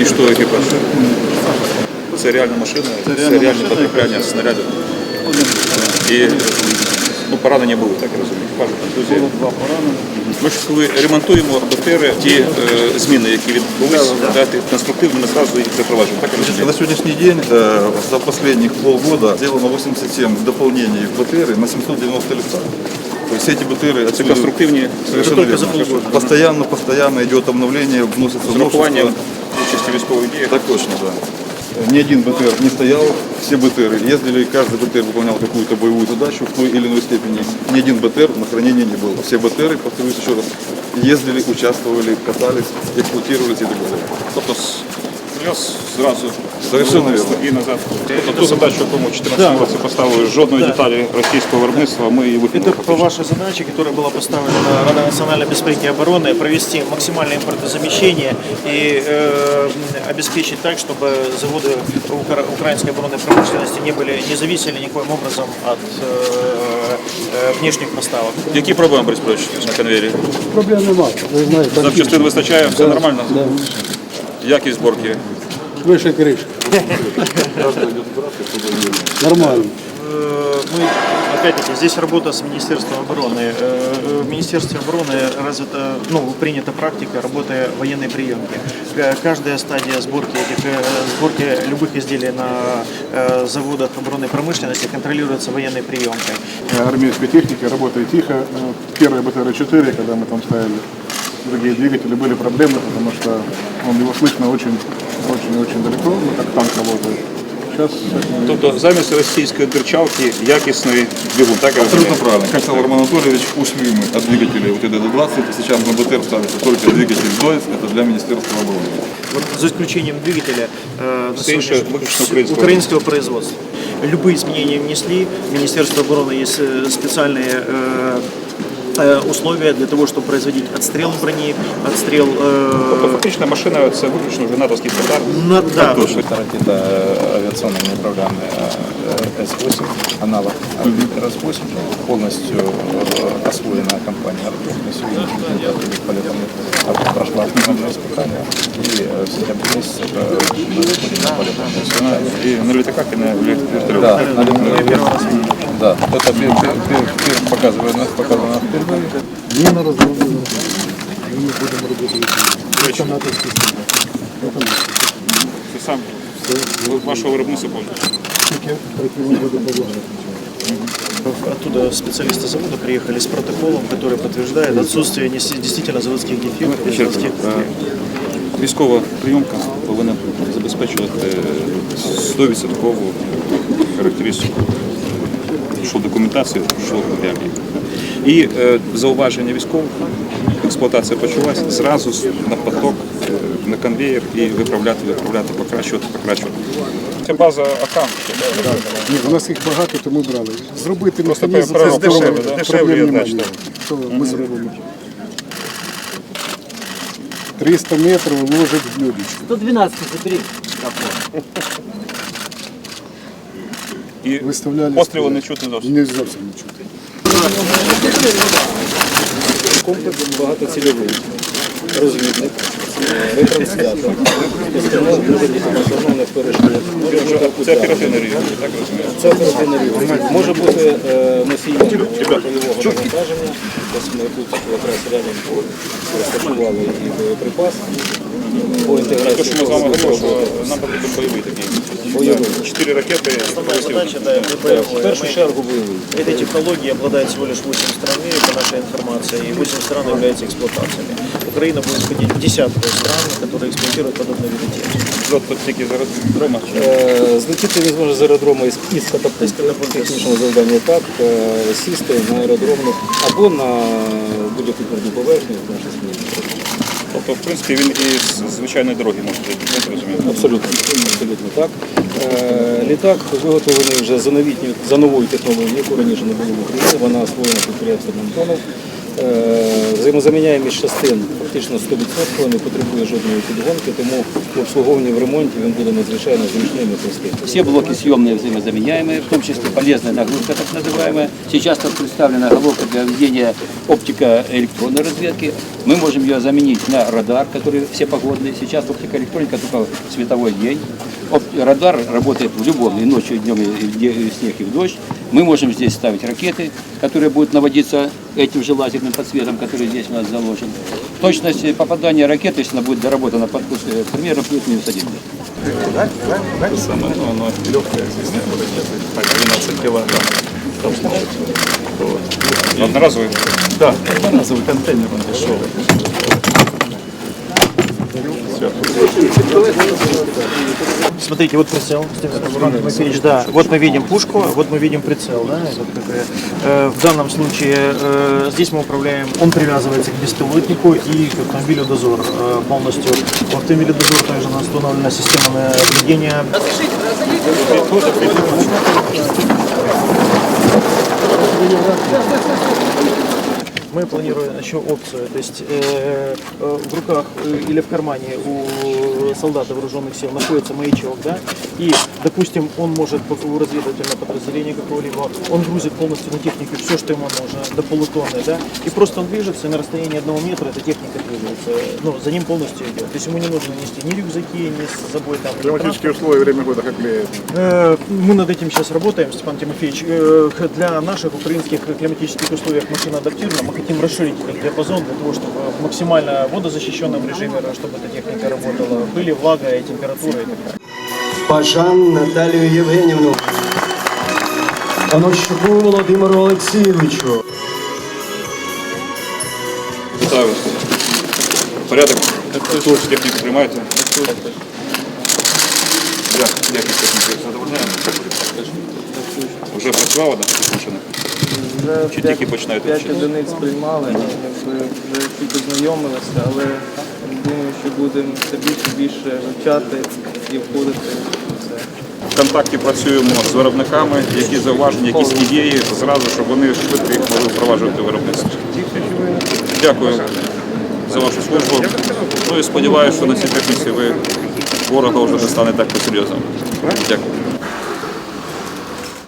І що екіпаж? Це реальна машина, це, реальна реальне машина, потрапляння снарядів. І ну, поранення були, так я розумію. Екіпажу контузії. Було два поранені. Ми ж коли ремонтуємо БТР, ті е, зміни, які відбулись, дати конструктивно, ми зразу їх запроваджуємо. Так я розумію. На сегодняшний день э, за последних полгода сделано 87 дополнений в БТР на 790 листах. То есть эти БТР Це отсюда конструктивні совершенно тільки верно. за полгода. Постоянно, постоянно идет обновление, вносится З урахуванням новшества. участі військових діях. Так точно, да. Ни один БТР не стоял, все БТР ездили, каждый БТР выполнял какую-то боевую задачу в той или иной степени. Ни один БТР на хранении не был. Все БТР, повторюсь еще раз, ездили, участвовали, катались, эксплуатировались и так далее. Тобто с- плюс зразу Совершенно верно. і назад. Тобто ту задачу, яку ми у 2014 році поставили, жодної деталі російського виробництва, ми її Это виконали. по вашей задаче, которая была поставлена Радой национальной безопасности и обороны, провести максимальное импортозамещение и э, обеспечить так, чтобы заводы укра- украинской оборонной промышленности не были, не зависели никоим образом от э, э, внешних поставок. Які проблеми Борис Петрович, на конвейері? Проблем немає. Ви знаєте, Запчастин вистачає, все нормально? Да. Якість зборки? Вище кришки. Нормально. Э, Мы, опять-таки, здесь работа с Министерством обороны. Э, В Министерстве обороны развита, ну, принята практика работы военной приемки. Каждая стадия сборки, этих, э, сборки любых изделий на заводах оборонной промышленности контролируется военной приемкой. армейской техники работает тихо. Ну, Первые БТР-4, когда мы там ставили другие двигатели, были проблемы, потому что он его слышно очень, очень, очень далеко, ну, как танк работает. Сейчас Тобто замість російської дирчалки якісний двигун, так я розумію? Абсолютно правильно. Как сказал Роман Анатольевич, ушли мы от двигателей вот ДД-20, и сейчас на БТР ставится только двигатель ДОИС, это для Министерства обороны. Вот за исключением двигателя э, на Все еще сегодняшний- выключено украинского. украинского производства. Любые изменения внесли. Министерство обороны есть э, специальные э, э, условия для того, чтобы производить отстрел брони, отстрел... Тобто Э, фактично машина це виключно вже натовський стандарт. на- да, Это авиационная неуправляемая э, С-8, аналог Виктора С-8, полностью э, освоена компания «Артур». На сегодняшний день перед полетом «Артур» прошла автономное испытание, и э, в сентябре месяце э, мы выходим на полетное испытание. І на літаках, і на вертольотах. Да, на летном- да, это пер- пер- пер- пер- показывает нас, показывает нас впервые. Ніна розробила. І ми будемо робити відповідно. Це натовський стандарт. Це сам вашого виробництва повністю. Тільки працюємо буде побудувати. Оттуда специалисты завода приехали с протоколом, который подтверждает отсутствие нес- действительно заводских дефектов. Ще раз, заводских- е, Військова прийомка повинна забезпечувати 100% характеристику, Що документація, що реалії. І е, зауваження військових, експлуатація почалась, зразу на поток, е, на конвеєр і виправляти, виправляти, покращувати, покращувати. Це база АК. Ні, у нас їх багато, тому брали. Зробити Просто механізм, це здорово. дешевле, да? Дешевле, Проблем немає. значить, Що ми зробимо? 300 метрів ложить в блюдечко. 112 забери. І Виставляли. постріли не чути зовсім. Не зовсім не чути. комплекс багатоцільовий, розвідник, ретранслятор, постанов. Може бути Це оперативний рівень, так розумію. Це оперативний рівень. Може бути е, носієм бойового навантаження. Ось ми тут якраз рядом розташували і боєприпас по Те, інтеграції. що ми з вами говорили, що нам потрібен бойовий такий. Бойовий. Чотири ракети. Основная задача, да, это В боевое. першу Мы- чергу бойовий. Этой технологией обладает всего лишь 8 стран мира, по нашей информации, и 8 стран являются эксплуатациями. Украина будет входить в десятку стран, которые эксплуатируют подобные виды техники. Зльот тут тільки зараз дрома. Е, Злетіти він зможе з аеродрому із, із катапульти, технічного завдання так, е, сісти на аеродромну або на будь-яку тверду поверхню в нашій зміні. Тобто, в принципі, він і з звичайної дороги може я. Абсолютно, абсолютно так. Е, Літак виготовлений вже за новітньою, за новою технологією, яку раніше не було в Україні. Вона освоєна підприємством Антонов Е, Взаємозаміняємість частин фактично 100%, не потребує жодної підгонки, тому в обслуговуванні в ремонті він буде надзвичайно зручним і простим. Все блоки съемные взаимозаменяемые, в том числе полезная нагрузка, так называемая. Сейчас тут представлена головка для ведения оптико-электронной разведки. Мы можем ее заменить на радар, который все погодные. Сейчас оптикоэлектроника только в световой день. Оп- Радар работает в любом, и ночью, и днем, и в, де- и в снег, и в дождь. Мы можем здесь ставить ракеты, которые будут наводиться этим же лазерным подсветом, который здесь здесь у нас заложен. Точность попадания ракеты, если она будет доработана под курс, э, примерно плюс минус один. Да, да, да. Самое, ну, оно легкое звездное, вот, 12 килограмм. Там, вот. Одноразовый? Да, одноразовый контейнер он дешевый. Все. Смотрите, вот прицел. Тимофеевич, да. Вот мы видим пушку, вот мы видим прицел. Да? Э, в данном случае э, здесь мы управляем, он привязывается к беспилотнику и к автомобилю дозор э, полностью. В автомобиле дозор также установлена система наблюдения. Мы планируем еще опцию, то есть э, э, в руках э, или в кармане у солдата вооруженных сил находится маячок, да, и, допустим, он может у разведывательного подразделения какого-либо, он грузит полностью на технику все, что ему нужно, до полутонны, да, и просто он движется, и на расстоянии одного метра эта техника двигается, ну, за ним полностью идет, то есть ему не нужно нести ни рюкзаки, ни с собой там Климатические условия, время года как влияет? Э, Мы над этим сейчас работаем, Степан Тимофеевич. Э, Для наших украинских климатических условиях машина адаптирована Мы хотим расширить этот диапазон для того, чтобы в максимально водозащищенном режиме, чтобы эта техника работала. Пыли, влага и температура и так далее. Пажан Наталію Євгенівну, Панощуку Володимиру Олексійовичу. Вітаю вас. Порядок. Техніку приймаєте? Як, якість техніки задовольняє? Вже працювала, да, Машина? Чи тільки починаєте П'ять вчитися? одиниць приймали, якби вже чуть ознайомилися, але думаю, що будемо все більше і більше вивчати і входити в це. В контакті працюємо з виробниками, які зауваження, якісь ідеї, зразу, щоб вони швидко їх могли впроваджувати в виробництво. Дякую за вашу службу. Ну і сподіваюся, що на цій техніці ви ворога вже не стане так по-серйозному. Дякую.